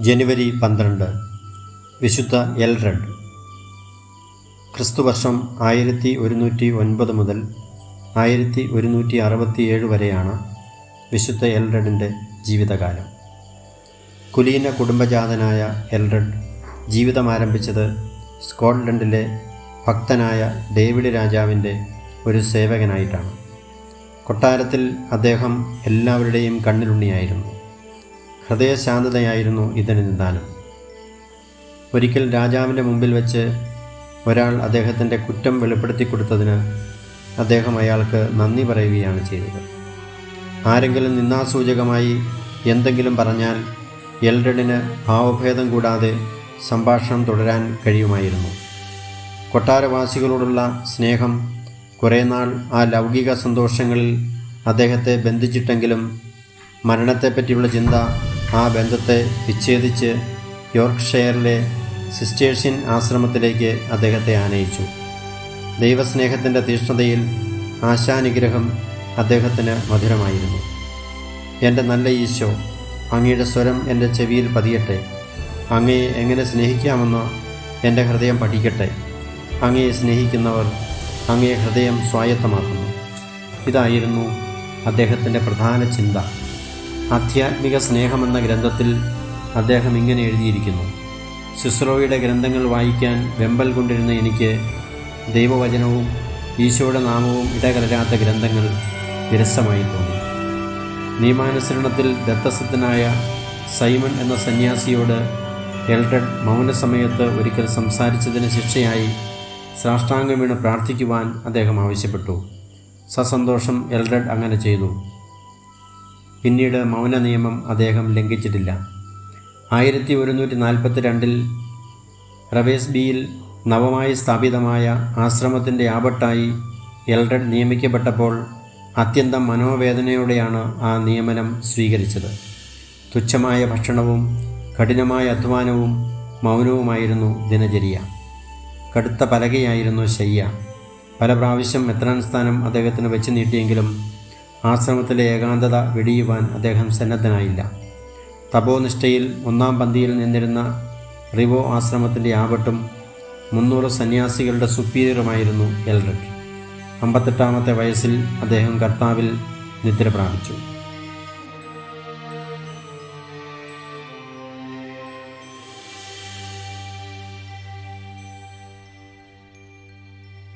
ജനുവരി പന്ത്രണ്ട്. വിശുദ്ധ എൽറഡ് ക്രിസ്തുവർഷം ആയിരത്തി ഒരുന്നൂറ്റി ഒൻപത് മുതൽ ആയിരത്തി ഒരുന്നൂറ്റി അറുപത്തിയേഴ് വരെയാണ് വിശുദ്ധ എൽറഡിന്റെ ജീവിതകാലം. കുലീന കുടുംബജാതനായ എൽറഡ് ജീവിതം ആരംഭിച്ചത് സ്കോട്ട്ലൻഡിലെ ഭക്തനായ ഡേവിഡ് രാജാവിന്റെ ഒരു സേവകനായിട്ടാണ്. കൊട്ടാരത്തിൽ അദ്ദേഹം എല്ലാവരുടെയും കണ്ണിലുണ്ണിയായിരുന്നു. ഹൃദയശാന്തതയായിരുന്നു ഇതിന് നിദാനം ഒരിക്കൽ രാജാവിന്റെ മുമ്പിൽ വെച്ച് ഒരാൾ അദ്ദേഹത്തിന്റെ കുറ്റം വെളിപ്പെടുത്തി കൊടുത്തതിന് അദ്ദേഹം അയാൾക്ക് നന്ദി പറയുകയാണ് ചെയ്തത്. ആരെങ്കിലും നിന്നാസൂചകമായി എന്തെങ്കിലും പറഞ്ഞാൽ എൽഡഡിന് ഭാവഭേദം കൂടാതെ സംഭാഷണം തുടരാൻ കഴിയുമായിരുന്നു. കൊട്ടാരവാസികളോടുള്ള സ്നേഹം കുറേ നാൾ ആ ലൗകിക സന്തോഷങ്ങളിൽ അദ്ദേഹത്തെ ബന്ധിച്ചിട്ടെങ്കിലും മരണത്തെപ്പറ്റിയുള്ള ചിന്ത ആ ബന്ധത്തെ വിച്ഛേദിച്ച് യോർക്ക്ഷയറിലെ സിസ്റ്റേഴ്ഷ്യൻ ആശ്രമത്തിലേക്ക് അദ്ദേഹത്തെ ആനയിച്ചു. ദൈവസ്നേഹത്തിന്റെ തീഷ്ണതയിൽ ആശാനുഗ്രഹം അദ്ദേഹത്തിന് മധുരമായിരുന്നു. എന്റെ നല്ല ഈശോ അങ്ങയുടെ സ്വരം എന്റെ ചെവിയിൽ പതിയട്ടെ. അങ്ങയെ എങ്ങനെ സ്നേഹിക്കാമെന്ന് എന്റെ ഹൃദയം പഠിക്കട്ടെ. അങ്ങയെ സ്നേഹിക്കുന്നവർ അങ്ങയെ ഹൃദയം സ്വായത്തമാക്കുന്നു. ഇതായിരുന്നു അദ്ദേഹത്തിന്റെ പ്രധാന ചിന്ത. ആധ്യാത്മിക സ്നേഹമെന്ന ഗ്രന്ഥത്തിൽ അദ്ദേഹം ഇങ്ങനെ എഴുതിയിരിക്കുന്നു. സിസ്രോയുടെ ഗ്രന്ഥങ്ങൾ വായിക്കാൻ വെമ്പൽ കൊണ്ടിരുന്ന എനിക്ക് ദൈവവചനവും ഈശോയുടെ നാമവും ഇടകലരാത്ത ഗ്രന്ഥങ്ങൾ വിരസമായി തോന്നി. നിയമാനുസരണത്തിൽ ദത്തസത്തനായ സൈമൺ എന്ന സന്യാസിയോട് എൽഡഡ് മൗനസമയത്ത് ഒരിക്കൽ സംസാരിച്ചതിന് ശിക്ഷയായി സാഷ്ടാംഗം വീണ് പ്രാർത്ഥിക്കുവാൻ അദ്ദേഹം ആവശ്യപ്പെട്ടു. സസന്തോഷം എൽഡഡ് അങ്ങനെ ചെയ്തു. പിന്നീട് മൗന നിയമം അദ്ദേഹം ലംഘിച്ചിട്ടില്ല. ആയിരത്തി ഒരുന്നൂറ്റി നാൽപ്പത്തി രണ്ടിൽ റവേസ്ബിയിൽ നവമായി സ്ഥാപിതമായ ആശ്രമത്തിന്റെ ആപട്ടായി എൽഡഡ് നിയമിക്കപ്പെട്ടപ്പോൾ അത്യന്തം മനോവേദനയോടെയാണ് ആ നിയമനം സ്വീകരിച്ചത്. തുച്ഛമായ ഭക്ഷണവും കഠിനമായ അധ്വാനവും മൗനവുമായിരുന്നു ദിനചര്യ. കടുത്ത പലകയായിരുന്നു ശയ്യ. പല പ്രാവശ്യം മെത്രാൻ സ്ഥാനം അദ്ദേഹത്തിന് വെച്ച് നീട്ടിയെങ്കിലും ആശ്രമത്തിലെ ഏകാന്തത വെടിയുവാൻ അദ്ദേഹം സന്നദ്ധനായില്ല. തപോനിഷ്ഠയിൽ ഒന്നാം പന്തിയിൽ നിന്നിരുന്ന റിവോ ആശ്രമത്തിന്റെ ആപട്ടും മുന്നൂറ് സന്യാസികളുടെ സുപ്പീരിയറുമായിരുന്നു എൽറിക് അമ്പത്തെട്ടാമത്തെ വയസ്സിൽ അദ്ദേഹം കർത്താവിൽ നിദ്ര പ്രാപിച്ചു.